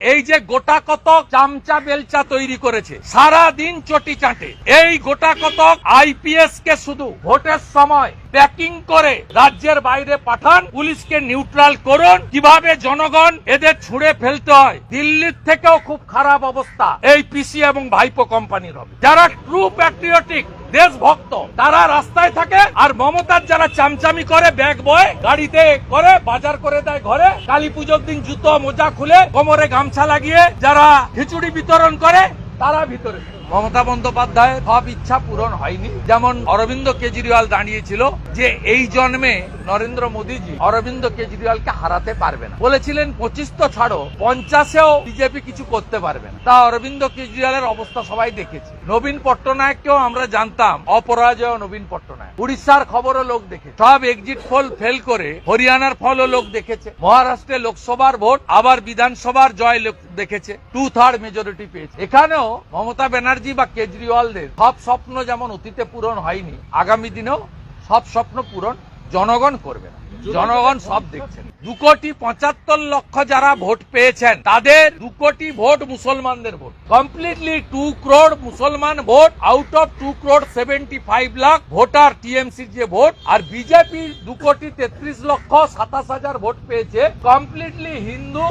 এই যে গোটা কতক চামচা বেলচা তৈরি করেছে সারা দিন চটি চাটে। এই গোটা কতক আইপিএস কে শুধু ভোটের সময় প্যাকিং করে রাজ্যের বাইরে পাঠান, পুলিশকে নিউট্রাল করুন। কীভাবে জনগণ এদের ছুঁড়ে ফেলতে হয়, দিল্লির থেকেও খুব খারাপ অবস্থা এই পিসি এবং ভাইপো কোম্পানির হবে। যারা ট্রু প্যাট্রিয়টিক দেশভক্ত। তারা রাস্তায় থাকে আর মমতার যারা চামচামি করে, ব্যাগ বয়, গাড়িতে করে, বাজার করে দেয় ঘরে, কালী পুজোর দিন জুতো, মোজা খুলে, কোমরে গামছা লাগিয়ে যারা খিচুড়ি বিতরণ করে, তারা ভিতরে মমতা বন্দ্যোপাধ্যায় সব ইচ্ছা পূরণ হয়নি। যেমন অরবিন্দ কেজরিওয়াল দাঁড়িয়েছিল যে এই জন্মে নরেন্দ্র মোদীজি অরবিন্দ কেজরিওয়ালকে হারাতে পারবে না। বলেছিলেন, পঁচিশ তো ছাড়ো, পঞ্চাশেও বিজেপি কিছু করতে পারবে না। তা অরবিন্দ কেজরিওয়ালের অবস্থা সবাই দেখেছে। নবীন পট্টনায়ককেও আমরা জানতাম, অপরাজয় নবীন পট্টনায়ক। উড়িষ্যার খবরও লোক দেখে সব এক্সিট ফল ফেল করে হরিয়ানার ফলও লোক দেখেছে। মহারাষ্ট্রে লোকসভার ভোট, আবার বিধানসভার জয় লোক দেখেছে। টু থার্ড মেজরিটি পেয়েছে। এখানেও মমতা ব্যানার্জি বা কেজরিওয়ালদের সব স্বপ্ন যেমন অতীতে পূরণ হয়নি, আগামী দিনেও সব স্বপ্ন পূরণ জনগণ করবে না। জনগণ সব দেখছেন। দু কোটি পঁচাত্তর লক্ষ যারা ভোট পেয়েছেন, তাদের দু কোটি ভোট মুসলমানদের ভোট। কমপ্লিটলি টু ক্রোড মুসলমান vote out of two crore seventy five lakh voter টিএমসির যে ভোট, আর বিজেপি দু কোটি তেত্রিশ লক্ষ সাতাশ হাজার ভোট পেয়েছে। কমপ্লিটলি হিন্দু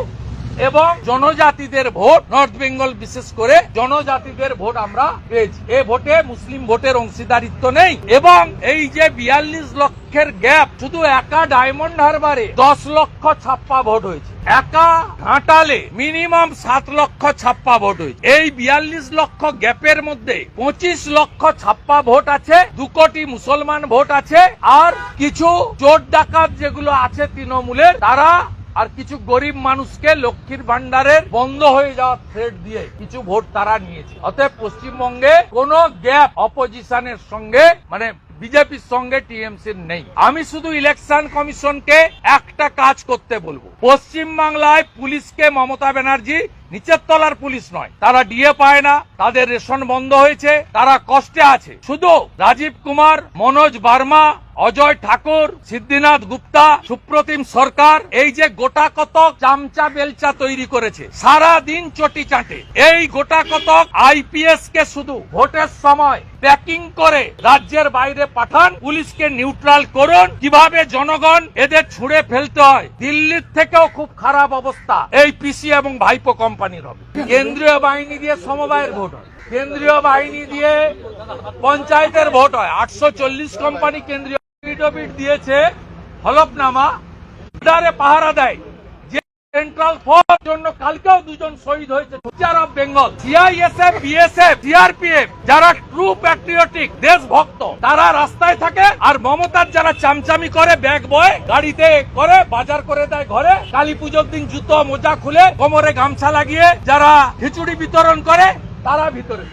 এবং জনজাতিদের ভোট নর্থ বেঙ্গল বিশেষ করে জনজাতিদের ভোট আমরা পেয়েছি। এ ভোটে মুসলিম ভোটের অংশীদারিত্ব নেই এবং এই যে বিয়াল্লিশ লক্ষের গ্যাপ, শুধু একা ডায়মন্ড হারবারে দশ লক্ষ ছাপ্পা ভোট হয়েছে। একা ঘাটালে মিনিমাম সাত লক্ষ ছাপ্পা ভোট হয়েছে। এই বিয়াল্লিশ লক্ষ গ্যাপের মধ্যে পঁচিশ লক্ষ ছাপ্পা ভোট আছে, দু কোটি মুসলমান ভোট আছে, আর কিছু চোর ডাকাত যেগুলো আছে তৃণমূলের, তারা আর কিছু গরিব মানুষকে লক্ষ্মীর ভান্ডারের বন্ধ হয়ে যাওয়ার থ্রেট দিয়ে কিছু ভোট তারা নিয়েছে। অতএব পশ্চিমবঙ্গে কোনো গ্যাপ অপোজিশনের সঙ্গে মানে বিজেপির সঙ্গে টিএমসির নেই। আমি শুধু ইলেকশন কমিশনকে একটা কাজ করতে বলব। পশ্চিম বাংলায় পুলিশকে মমতা ব্যানার্জি নিচের তলার পুলিশ নয়। তারা ডিএ পায় না, তাদের রেশন বন্ধ হয়েছে, তারা কষ্টে আছে। শুধু রাজীব কুমার, মনোজ বার্মা অজয় ঠাকুর, সিদ্ধিনাথ গুপ্তা, সুপ্রতিম সরকার, এই যে গোটা কতক চামচা বেলচা তৈরি করেছে, সারা দিন চটি চাটে। এই গোটা কতক আইপিএস কে শুধু ভোটের সময় প্যাকিং করে রাজ্যের বাইরে পাঠান, পুলিশকে নিউট্রাল করুন, কীভাবে জনগণ এদের ছুঁড়ে ফেলতে হয়, দিল্লির থেকেও খুব খারাপ অবস্থা, এই পিসি এবং ভাইপো কোম্পানির হবে। কেন্দ্রীয় বাহিনী দিয়ে সমবায়ের ভোট হয়। কেন্দ্রীয় বাহিনী দিয়ে পঞ্চায়েতের ভোট হয়। আটশো চল্লিশ কোম্পানি কেন্দ্রীয় পিডব্লিউডি দিয়েছে হলফনামা বর্ডারে পাহারা দেয়। যে সেন্ট্রাল ফোর্স জন্য কালকেও দুজন শহীদ হয়েছে। Teacher of Bengal CISF BSF CRPF যারা ট্রু প্যাট্রিয়টিক দেশভক্ত, তারা রাস্তায় থাকে আর মমতার যারা চামচামি করে, ব্যাগ বয়, গাড়িতে করে, বাজার করে দেয় ঘরে, কালী পুজোর দিন জুতো, মোজা খুলে, কোমরে গামছা লাগিয়ে যারা খিচুড়ি বিতরণ করে, তারা ভিতরে।